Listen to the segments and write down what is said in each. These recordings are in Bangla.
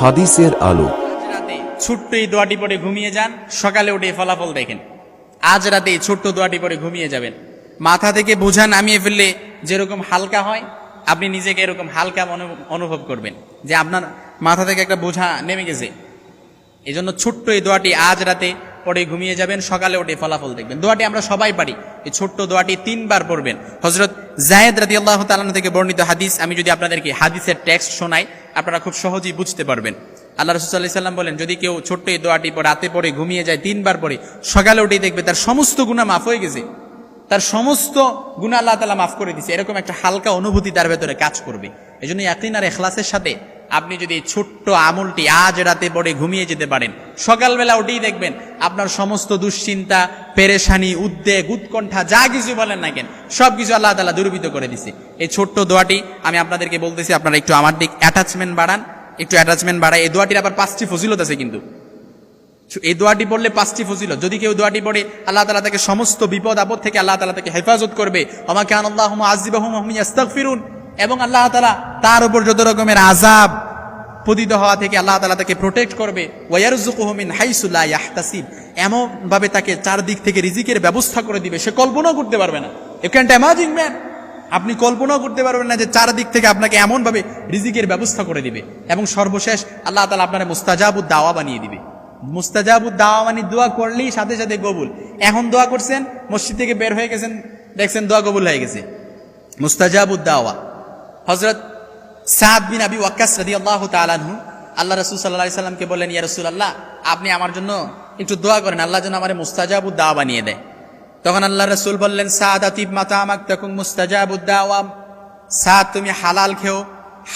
হাদিসের আলো। ছোট্ট এই দোয়াটি পরে ঘুমিয়ে যান, সকালে উঠে ফলাফল দেখেন। আজ রাতে ছোট্ট দোয়াটি পরে ঘুমিয়ে যাবেন। মাথা থেকে বোঝা নামিয়ে ফেললে যেরকম হালকা হয়, আপনি নিজেকে এরকম হালকা অনুভব করবেন যে আপনার মাথা থেকে একটা বোঝা নেমে গেছে। এই জন্য ছোট্ট এই দোয়াটি আজ রাতে পরে ঘুমিয়ে যাবেন, সকালে উঠে ফলাফল দেখবেন। দোয়াটি আমরা সবাই পারি, এই ছোট্ট দোয়াটি তিনবার পড়বেন। হজরত জায়েদ রাদি আল্লাহ তালান থেকে বর্ণিত হাদিস, আমি যদি আপনাদেরকে হাদিসের টেক্সট শোনাই আপনারা খুব সহজেই বুঝতে পারবেন। আল্লাহ রসুল্লাহ সাল্লাম বলেন, যদি কেউ ছোট্ট এই দোয়াটি পরে রাতে পরে ঘুমিয়ে যায়, তিনবার পরে সকালে উঠেই দেখবে তার সমস্ত গুণা মাফ হয়ে গেছে। তার সমস্ত গুণা আল্লাহ তালা মাফ করে দিছে। এরকম একটা হালকা অনুভূতি তার ভেতরে কাজ করবে। এই জন্য ইয়াকিন আর এখলাসের সাথে আপনি যদি ছোট্ট আমলটি আজ রাতে পরে ঘুমিয়ে যেতে পারেন, সকালবেলা উঠেই দেখবেন আপনার সমস্ত দুশ্চিন্তা, পেরেশানি, উদ্বেগ, উৎকণ্ঠা, যা কিছু বলেন না কেন সব কিছু আল্লাহ তালা দুর্বৃত করে দিছে। এই ছোট্ট দোয়াটি আমি আপনাদেরকে বলতেছি, আপনারা একটু আমার দিক অ্যাটাচমেন্ট বাড়ান, একটু অ্যাটাচমেন্ট বাড়ায়। এই দোয়াটির আবার পাঁচটি ফজিলত আছে কিন্তু। এই দোয়াটি পড়লে পাঁচটি ফজিলত। যদি কেউ দোয়াটি পড়ে, আল্লাহ তালা তাকে সমস্ত বিপদ আপদ থেকে আল্লাহ তালা তাকে হেফাজত করবে। আমাকে আল্লাহ আজিবাহুম ফিরুন এবং আল্লাহ তালা তার উপর যত রকমের আজাব পতিত হওয়া থেকে আল্লাহ তালা তাকে প্রোটেক্ট করবে। ওয়ারজুকুহমিন হাইসুল্লাহ ইয়াহতাসিব। এমন ভাবে তাকে চারদিক থেকে রিজিকের ব্যবস্থা করে দিবে। সে কল্পনাও করতে পারবে না। ইউ ক্যান্ট অ্যামাজিং ম্যান আপনি কল্পনাও করতে পারবেন না যে চারদিক থেকে আপনাকে এমনভাবে রিজিকের ব্যবস্থা করে দিবে। এবং সর্বশেষ আল্লাহ তালা আপনার মুস্তাজাবুদ দাওয়া বানিয়ে দিবে। মুস্তাজাবুদ দাওয়া মানে দোয়া করলেই সাথে সাথে কবুল। এখন দোয়া করছেন, মসজিদ থেকে বের হয়ে গেছেন, দেখছেন দোয়া কবুল হয়ে গেছে। মুস্তাজাবুদ দাওয়া। হজরত সাদ বিন আবি ওয়াক্কাস রাদি আল্লাহ তালানহু আল্লাহ রসুল সাল্লাহ সাল্লামকে বললেন, ইয়া রসুল আল্লাহ আপনি আমার জন্য একটু দোয়া করেন, আল্লাহ যেন আমার মুস্তাজাবুদ দাওয়া বানিয়ে দেয়। তখন আল্লাহ রসুল বললেন, সাদ আতিব মাতা আমাক তখন মুস্তাজাবুদ দাওয়া, সাদ তুমি হালাল খেও,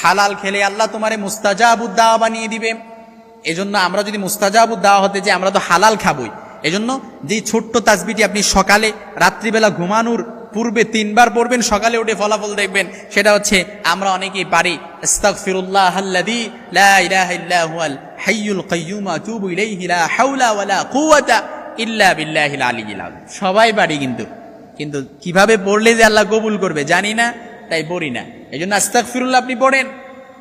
হালাল খেলে আল্লাহ তোমারে মুস্তাজাবুদ দাওয়া বানিয়ে দিবে। এজন্য আমরা যদি মুস্তাজাবুদ দেওয়া হতে যে আমরা তো হালাল খাবই। এজন্য যে ছোট্ট তাসবিটি আপনি সকালে, রাত্রিবেলা ঘুমানোর পূর্বে তিনবার পড়বেন, সকালে উঠে ফলাফল দেখবেন। সেটা হচ্ছে, আমরা অনেকেই পারি লা ইল্লা সবাই পারি কিন্তু। কিন্তু কীভাবে পড়লে যে আল্লাহ কবুল করবে, জানি না, তাই পড়ি না। এই এজন্য আস্তাগফিরুল্লাহ আপনি পড়েন।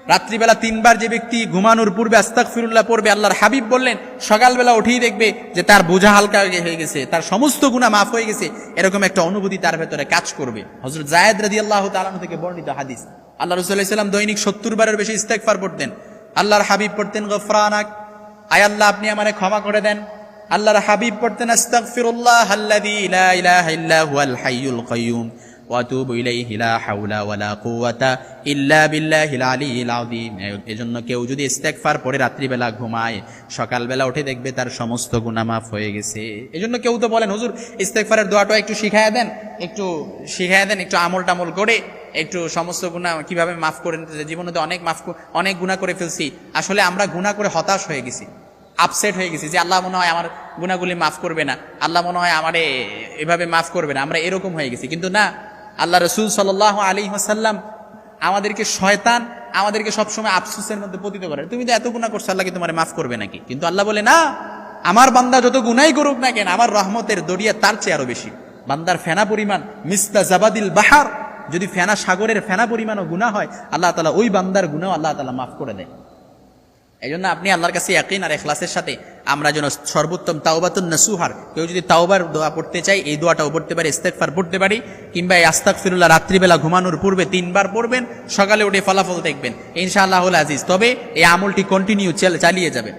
রাত্রিবেলা তিনবার যে ব্যক্তি ঘুমানোর পূর্বে আস্তাক ফিরুল্লাহ পড়বে, আল্লাহর হাবিব বললেন, সকালবেলা উঠেই দেখবে যে তার বোঝা হালকা হয়ে গেছে, তার সমস্ত গুণা মাফ হয়ে গেছে, এরকম একটা অনুভূতি তার ভেতরে কাজ করবে। হজরত জায়দ রাজি আল্লাহ তালাম থেকে বর্ণিত হাদিস। আল্লাহ রসুল্লাহাম দৈনিক সত্তর বারের বেশি ইস্তেকফার পড়তেন। আল্লাহর হাবিব পড়তেন, গফরানাক, আয় আল্লাহ, আপনি আমারে ক্ষমা করে দেন। আল্লাহর হাবিব পড়তেন, আস্তাগফিরুল্লাহ আল্লাযী লা ওয়াতুবু ইলাইহি লা হাওলা ওয়ালা কুওয়াতা ইল্লা বিল্লাহিল আলিয়্যিল আযীম। এজন্য কেউ যদি ইস্তেগফার পড়ে রাত্রিবেলা ঘুমায়, সকালবেলা উঠে দেখবে তার সমস্ত গুনাহ মাফ হয়ে গেছে। এজন্য কেউ তো বলেন, হুজুর, ইস্তেগফারের দোয়াটা একটু শিখায়া দেন, একটু শিখায়া দেন, একটু আমল টামল করে, একটু সমস্ত গুণা কীভাবে মাফ করে নিতে। জীবনে অনেক মাফ অনেক গুণা করে ফেলছি। আসলে আমরা গুণা করে হতাশ হয়ে গেছি আপসেট হয়ে গেছি যে আল্লাহ মনে হয় আমার গুণাগুলি মাফ করবে না, আল্লাহ মনে হয় আমারে এভাবে মাফ করবে না, আমরা এরকম হয়ে গেছি। কিন্তু না আল্লাহ রসুল সাল আলী হাসাল্লাম আমাদেরকে শয়তান আমাদেরকে সবসময় আফসুসের মধ্যে পতিত করে। তুমি তো এত গুণা করছ, আল্লাহ কি তোমার মাফ করবে নাকি? কিন্তু আল্লাহ বলে, না, আমার বান্দা যত গুনাই করুক না কেন, আমার রহমতের দরিয়া তার চেয়ে আরও বেশি। বান্দার ফেনা পরিমাণ মিস্তা জাবাদিল বাহার, যদি ফেনা সাগরের ফেনা পরিমাণও গুণা হয়, আল্লাহ তালা ওই বান্দার গুণাও আল্লাহ তালা মাফ করে দেয়। এই জন্য আপনি আল্লাহর কাছে একই আর এখলাসের সাথে আমরা যেন সর্বোত্তম তাওবাতুন নাসুহার, কেউ যদি তাওবার দোয়া পড়তে চাই এই দোয়াটাও পড়তে পারি ইস্তেকফার পড়তে পারি, কিংবা এই আস্তাক ফিরুল্লাহ রাত্রিবেলা ঘুমানোর পূর্বে তিনবার পড়বেন, সকালে উঠে ফলাফল দেখবেন। ইনশাআল্লাহ আজিজ। তবে এই আমলটি কন্টিনিউ চালিয়ে যাবেন।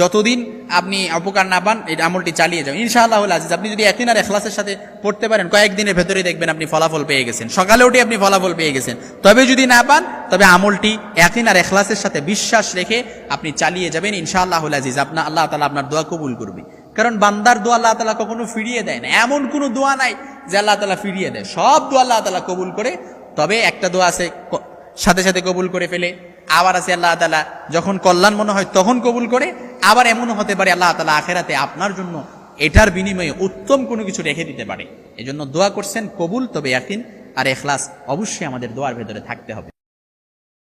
যতদিন আপনি অপকার না পান, এই আমলটি চালিয়ে যাবেন ইনশাআল্লাহ আজিজ, আপনি যদি একদিন আর এখলাসের সাথে পড়তে পারেন, কয়েকদিনের ভেতরে দেখবেন আপনি ফলাফল পেয়ে গেছেন। সকালে উঠে আপনি ফলাফল পেয়ে গেছেন। তবে যদি না পান, তবে আমলটি একদিন আর এখলাসের সাথে বিশ্বাস রেখে আপনি চালিয়ে যাবেন ইনশাআল্লাহ আজিজ। আপনার আল্লাহ তালা আপনার দোয়া কবুল করবে। কারণ বান্দার দোয়া আল্লাহ তালা কখনো ফিরিয়ে দেয় না। এমন কোনো দোয়া নাই যে আল্লাহ তালা ফিরিয়ে দেয়। সব দোয়া আল্লাহ তালা কবুল করে, তবে একটা দোয়া আছে সাথে সাথে কবুল করে ফেলে। আবার আছে আল্লাহ তালা যখন কল্যাণ মনে হয় তখন কবুল করে আবার এমনও হতে পারে আল্লাহ তালা আখেরাতে আপনার জন্য এটার বিনিময়ে উত্তম কোনো কিছু রেখে দিতে পারে। এজন্য দোয়া করছেন কবুল তবে একদিন আর এখলাস অবশ্যই আমাদের দোয়ার ভেতরে থাকতে হবে।